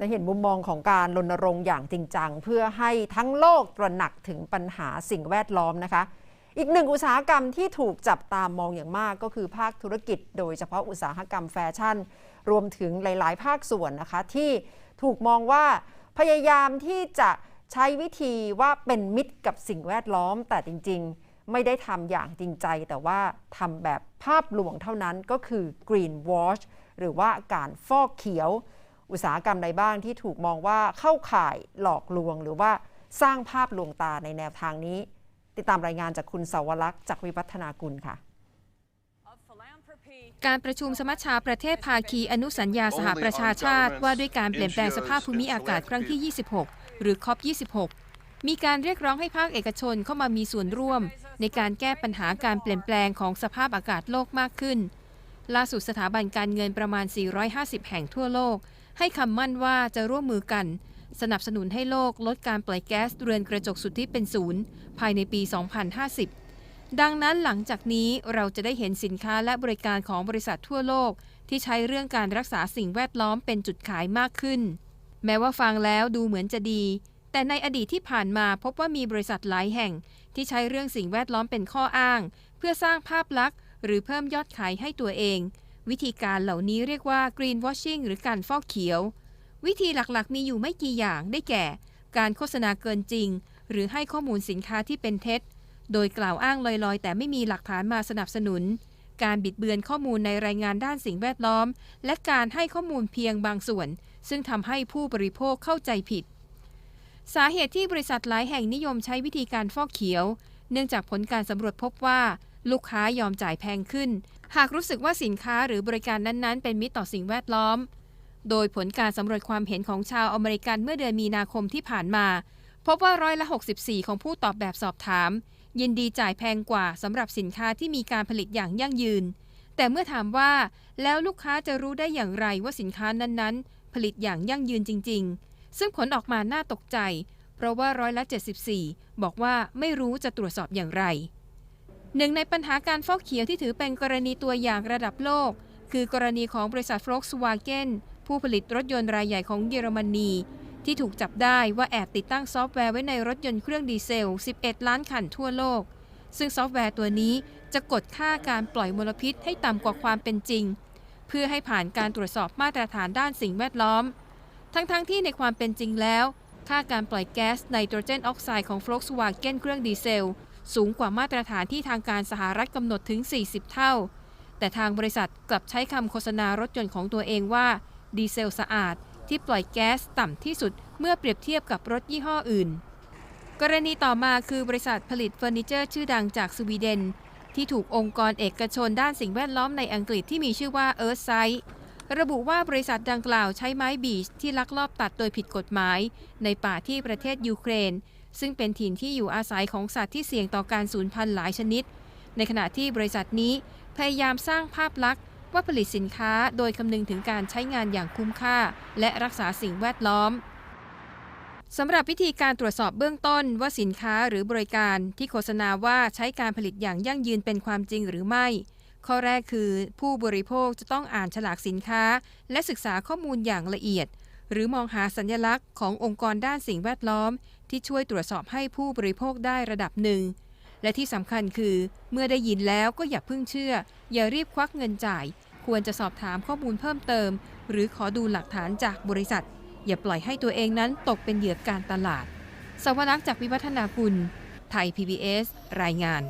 ได้เห็นมุมมองของการรณรงค์อย่างจริงจัง เพื่อให้ทั้งโลกตระหนักถึงปัญหาสิ่งแวดล้อมนะคะ อีกหนึ่งอุตสาหกรรมที่ถูกจับตามองอย่างมากก็คือภาคธุรกิจ โดยเฉพาะอุตสาหกรรมแฟชั่น รวมถึงหลาย ๆ ภาคส่วนนะคะ ที่ถูกมองว่าพยายามที่จะใช้วิธีว่าเป็นมิตรกับสิ่งแวดล้อม แต่จริง ๆ ไม่ได้ทำอย่างจริงใจ แต่ว่าทำแบบภาพลวงเท่านั้นก็คือ green wash หรือว่าการฟอกเขียว อุตสาหกรรมใดบ้างที่ถูกมองว่าเข้าข่ายหลอกลวง หรือว่าสร้างภาพลวงตาในแนวทางนี้ ติดตามรายงานจากคุณสาวรักษ์จากวิวัฒนากุลค่ะการประชุมสมัชชาประเทศภาคีอนุสัญญาสหประชาชาติ ว่าด้วยการเปลี่ยนแปลงสภาพภูมิอากาศครั้งที่ 26 หรือ COP26 มีการเรียกร้องให้ภาคเอกชนเข้ามามีส่วนร่วม ในการแก้ปัญหาการเปลี่ยนแปลงของสภาพอากาศโลกมากขึ้น ล่าสุดสถาบันการเงินประมาณ 450 แห่งทั่วโลก ให้คำมั่นว่าจะร่วมมือกัน สนับสนุนให้โลกลดการปล่อยแก๊สเรือนกระจกสุทธิเป็นศูนย์ ภายในปี 2050 ดังนั้นหลังจากนี้เราจะได้เห็นสินค้าและบริการของบริษัททั่วโลก ที่ใช้เรื่องการรักษาสิ่งแวดล้อมเป็นจุดขายมากขึ้น แม้ว่าฟังแล้วดูเหมือนจะดี แต่ในอดีตที่ผ่านมาพบว่ามีบริษัทหลายแห่ง ที่ใช้เรื่องสิ่งแวดล้อมเป็นข้ออ้าง เพื่อสร้างภาพลักษณ์ หรือเพิ่มยอดขายให้ตัวเอง วิธีการเหล่านี้เรียกว่า green washing หรือการฟอกเขียว วิธีหลักๆ มีอยู่ไม่กี่อย่างได้แก่ การโฆษณาเกินจริง หรือให้ข้อมูลสินค้าที่เป็นเท็จ โดยกล่าวอ้างลอยๆ แต่ไม่มีหลักฐานมาสนับสนุน การบิดเบือนข้อมูลในรายงานด้านสิ่งแวดล้อม และการให้ข้อมูลเพียงบางส่วน ซึ่งทำให้ผู้บริโภคเข้าใจผิด สาเหตุที่บริษัทหลายแห่งนิยมใช้วิธีการฟอกเขียว เนื่องจากผลการสำรวจพบว่า ลูกค้ายอมจ่ายแพงขึ้น หากรู้สึกว่าสินค้าหรือบริการนั้นๆ เป็นมิตรต่อสิ่งแวดล้อม โดยผลการสำรวจความเห็นของชาวอเมริกันเมื่อเดือนมีนาคมที่ผ่านมา พบว่าร้อยละ 64 ของผู้ตอบแบบสอบถาม ยินดีจ่ายแพงกว่าสำหรับสินค้าที่มีการผลิตอย่างยั่งยืน แต่เมื่อถามว่าแล้วลูกค้าจะรู้ได้อย่างไรว่าสินค้านั้นๆ ผลิตอย่างยั่งยืนจริง ๆ ซึ่งผลออกมาน่าตกใจ เพราะว่าร้อยละ 74 บอกว่าไม่รู้จะตรวจสอบอย่างไร หนึ่งในปัญหาการฟอกเขียวที่ถือเป็นกรณีตัวอย่างระดับโลก คือกรณีของบริษัท Volkswagen ผู้ผลิตรถยนต์รายใหญ่ของเยอรมนี ที่ถูกจับได้ว่าแอบติดตั้งซอฟต์แวร์ไว้ในรถยนต์เครื่องดีเซล 11 ล้านคันทั่วโลก ซึ่งซอฟต์แวร์ตัวนี้จะกดค่าการปล่อยมลพิษให้ต่ำกว่าความเป็นจริง เพื่อให้ผ่านการตรวจสอบมาตรฐานด้านสิ่งแวดล้อม ทั้งๆทที่ในความเป็นจริงแล้ว ค่าการปล่อยแก๊สไนโตรเจนออกไซด์ของ Volkswagen เครื่องดีเซล สูงกว่ามาตรฐานที่ทางการสหรัฐกำหนดถึง 40 เท่า แต่ทางบริษัทกลับใช้คำโฆษณารถยนต์ของตัวเองว่า ดีเซลสะอาด ที่ปล่อยแก๊สต่ำที่สุดเมื่อเปรียบเทียบกับรถยี่ห้ออื่น กรณีต่อมาคือบริษัทผลิตเฟอร์นิเจอร์ชื่อดังจากสวีเดน ที่ถูกองค์กรเอกชนด้านสิ่งแวดล้อมในอังกฤษที่มีชื่อว่า Earthsight ระบุว่าบริษัทดังกล่าวใช้ไม้บีชที่ลักลอบตัดโดยผิดกฎหมาย ในป่าที่ประเทศยูเครน ซึ่งเป็นถิ่นที่อยู่อาศัยของสัตว์ที่เสี่ยงต่อการสูญพันธุ์หลายชนิด ในขณะที่บริษัทนี้พยายามสร้างภาพลักษณ์ว่าผลิตสินค้าโดยคำนึงถึงการใช้งานอย่างคุ้มค่า และรักษาสิ่งแวดล้อมสำหรับวิธีการตรวจสอบเบื้องต้นว่าสินค้าหรือบริการที่โฆษณาว่าใช้การผลิตอย่างยั่งยืนเป็นความจริงหรือไม่ ข้อแรกคือ ผู้บริโภคจะต้องอ่านฉลากสินค้า และศึกษาข้อมูลอย่างละเอียด หรือมองหาสัญลักษณ์ขององค์กรด้านสิ่งแวดล้อม ที่ช่วยตรวจสอบให้ผู้บริโภคได้ระดับหนึ่ง และที่สำคัญคือ เมื่อได้ยินแล้วก็อย่าเพิ่งเชื่อ อย่ารีบควักเงินจ่าย ควรจะสอบถามข้อมูลเพิ่มเติม หรือขอดูหลักฐานจากบริษัท อย่าปล่อยให้ตัวเองนั้นตกเป็นเหยื่อการตลาด สวรักษ์จากวิวัฒนากุลไทย PBS รายงาน